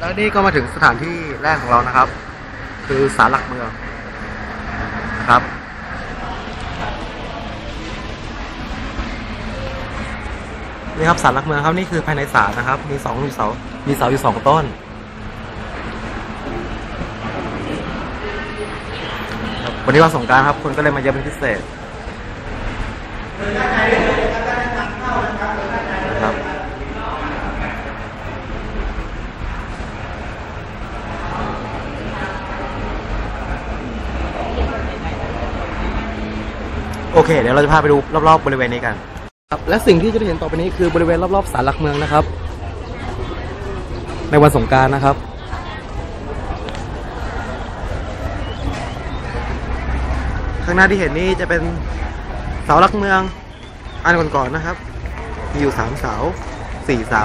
แล้วนี่ก็มาถึงสถานที่แรกของเรานะครับ คือศาลหลักเมืองนะครับนี่ครับศาลหลักเมืองครับนี่คือภายในศาลนะครับ มีสองมีเสามีเสาอยู่สองต้นวันนี้วันสงกรารครับคนก็เลยมาเยอะเป็นพิเศษนะครับ โอเค เดี๋ยวเราจะพาไปดูรอบๆบริเวณนี้กัน ครับและสิ่งที่จะได้เห็นต่อไปนี้คือบริเวณรอบๆศาลหลักเมืองนะครับ ในวันสงกรารนะครับ ข้างหน้าที่เห็นนี่จะเป็นเสาหลักเมือง อันก่อนๆนะครับ มีอยู่สามเสาสี่เสา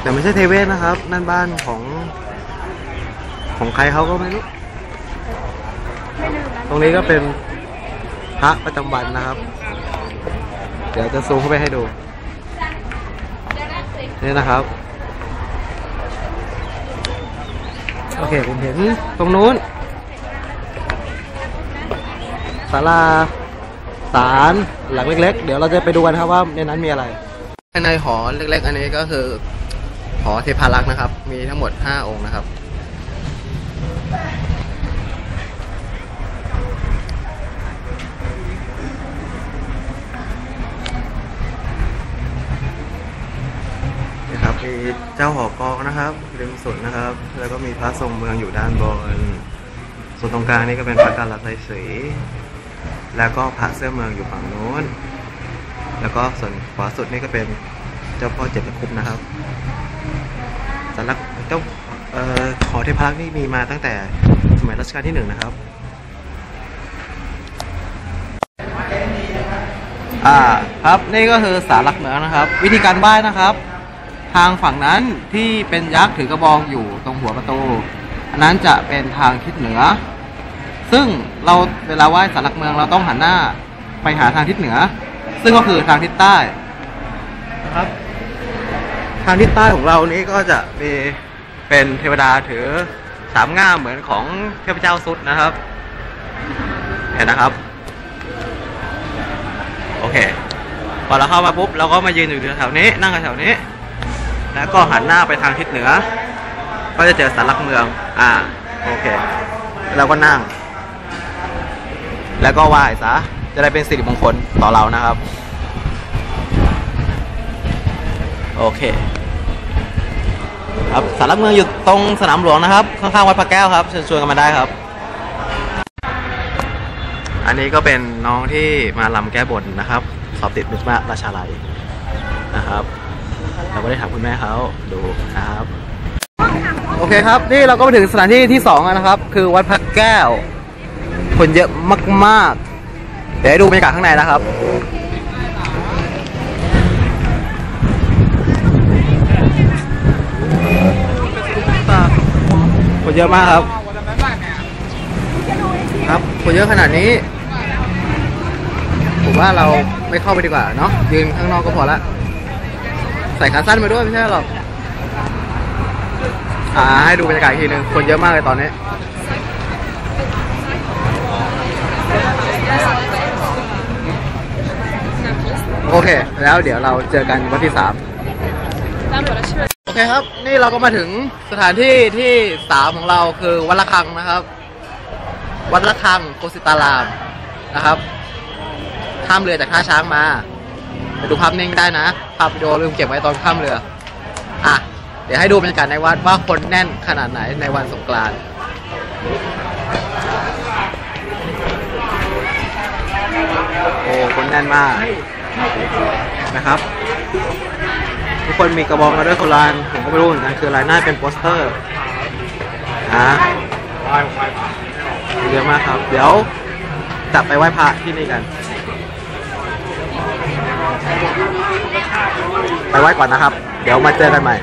แต่ไม่ใช่เทเวศนะครับ นั่นบ้านของ ของใครเขาก็ไม่รู้ ตรงนี้ก็เป็นพ ระประจำวันนะครับ เดี๋ยวจะซูมเข้าไปให้ดู นี่นะครับ โอเค ผมเห็นตรงนู้นศาลาศาลหลังเล็ก ๆ เดี๋ยวเราจะไปดูกันครับว่าในนั้นมีอะไรภายในหอเล็ก ๆ อันนี้ก็คือหอเทพารักษ์นะครับ มีทั้งหมด 5 องค์นะครับ นะครับ มีเจ้าหอกองนะครับริมสุดนะครับ แล้วก็มีพระทรงเมืองอยู่ด้านบน ส่วนตรงกลางนี่ก็เป็นพระกาลไตสีแล้วก็พระเสื้อเมืองอยู่ฝั่งโน้น แล้วก็ส่วนขวาสุดนี่ก็เป็นเจ้าพ่อเจ็ดตะคุบนะครับสำนักเจ้าออหอเทพารักษ์นี่มีมาตั้งแต่สมัยรัชกาลที่หนึ่งนะครับ อ่าครับนี่ก็คือสารหลักเมืองนะครับ วิธีการไหว้นะครับ ทางฝั่งนั้นที่เป็นยักษ์ถือกระบองอยู่ตรงหัวประตู อันนั้นจะเป็นทางทิศเหนือ ซึ่งเราเวลาไหว้สารหลักเมืองเราต้องหันหน้าไปหาทางทิศเหนือ ซึ่งก็คือทางทิศใต้นะครับ ทางทิศใต้ของเรานี้ก็จะมีเป็นเทวดาถือสามง่ามเหมือนของเทพเจ้าสุดนะครับ เห็นนะครับ โอเคพอเราเข้ามาปุ๊บเราก็มายืนอยู่แถวนี้ นั่งกันแถวนี้ แล้วก็หันหน้าไปทางทิศเหนือ ก็จะเจอสารหลักเมือง อ่า โอเค แล้วก็นั่ง แล้วก็ไหว้ซะ จะได้เป็นสิริมงคลต่อเรานะครับ โอเค ครับสารหลักเมืองอยู่ตรงสนามหลวงนะครับ ข้างๆวัดพระแก้วครับเชิญชวนกันมาได้ครับ อันนี้ก็เป็นน้องที่มาลำแก้บนนะครับ สอบติดมิตรมาราชาลัยนะครับ ก็ได้ถามคุณแม่เขาดูนะครับ โอเคครับ นี่เราก็มาถึงสถานที่ที่สองแล้วนะครับ คือวัดพระแก้ว คนเยอะมากๆ เดี๋ยวให้ดูบรรยากาศข้างในนะครับคนเยอะมากครับ ครับคนเยอะขนาดนี้ ผมว่าเราไม่เข้าไปดีกว่าเนาะยืนข้างนอกก็พอละ ใส่ขาสั้นมาด้วยไม่ใช่หรอกอ่าให้ดูบรรยากาศอีกทีหนึงคนเยอะมากเลยตอนนี้ โอเค แล้วเดี๋ยวเราเจอกันวันที่สามโอเคครับ นี่เราก็มาถึงสถานที่ที่สามของเราคือวัดละคังนะครับ วัดละคังโคสิตารามนะครับ ข้ามเรือจากท่าช้างมา ดูภาพนิ่งได้นะ ภาพวิดีโอลืมเก็บไว้ตอนข้ามเรือ อะ เดี๋ยวให้ดูบรรยากาศในวัดว่าคนแน่นขนาดไหนในวันสงกรานต์โอ้คนแน่นมากนะครับ ทุกคนมีกระบองมาด้วยโบราณผมก็ไม่รู้เหมือนกันคืออะไรน่าเป็นโปสเตอร์นะเยอะมากครับ เดี๋ยวจับไปไหว้พระที่นี่กัน ไปไว้ก่อนนะครับ เดี๋ยวมาเจอกันใหม่